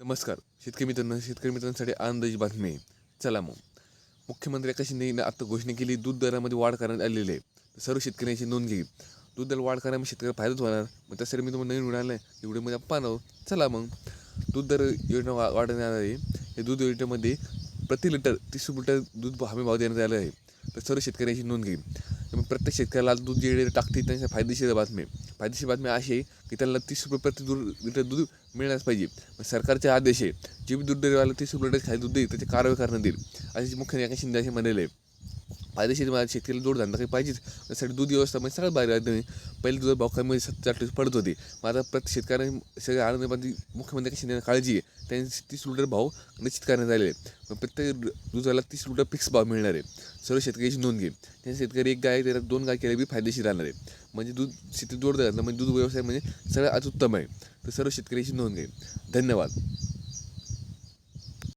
नमस्कार. शेतकरी मित्रांनो शेतकरी मित्रांसाठी आनंदाची बातमी आहे. चला मग. मुख्यमंत्री आकाश शिंदेने आता घोषणा केली दूध दरामध्ये वाढ करण्यात आलेली आहे. सर्व शेतकऱ्यांची नोंद घ्या दूध दर वाढ करायला शेतकऱ्याला फायदाच होणार. मग त्यासाठी मी तुम्हाला नवीन मिळालं आहे व्हिडिओमध्ये आपण पाहणार चला मग. दूध दर योजना वा वाढवण्यात आली या दूध योजनेमध्ये प्रति लिटर तीस लिटर दूध हमी भाव देण्यात आला आहे. तर सर्व शेतकऱ्यांची नोंद घेईल त्यामुळे प्रत्येक शेतकऱ्याला आज दूध जे टाकते त्यांच्या फायदेशीर बातमी. फायदेशीर बातमी अशी आहे की त्यांना तीस रुपये प्रति दूध लिटर दूध मिळण्यास पाहिजे. सरकारचे आदेश आहे जे बी दूध डेअरीवाला तीस रुपये लिटर खाली दूध देईल त्याची कारवाई करण्यात येईल. असे मुख्य एका शिंदे असे म्हणलेले आहे फायदेशीर मला शेतकऱ्याला जोडधंदा काही पाहिजेच त्यासाठी दूध व्यवस्था म्हणजे सगळ्यात भारी आहे. पहिले दूध भाव कमी सत्तर अठ्ठावीस पडत होते. मग आता प्रत्येक शेतकऱ्यांनी सगळ्या आनंदमध्ये मुख्यमंत्री शिंदे काळजी आहे. त्यांचे तीस लिटर भाव निश्चित करण्यात आले आहे मग प्रत्येक दुधाला तीस लिटर फिक्स भाव मिळणार आहे. सर्व शेतकऱ्याची नोंद घे. त्या शेतकरी एक गाय त्याला दोन गाय केल्या बी फायदेशीर राहणार आहे. म्हणजे दूध शेती जोडधंदा म्हणजे दूध व्यवसाय म्हणजे सगळ्यात अत्युत्तम आहे. तर सर्व शेतकऱ्याची नोंद घे. धन्यवाद.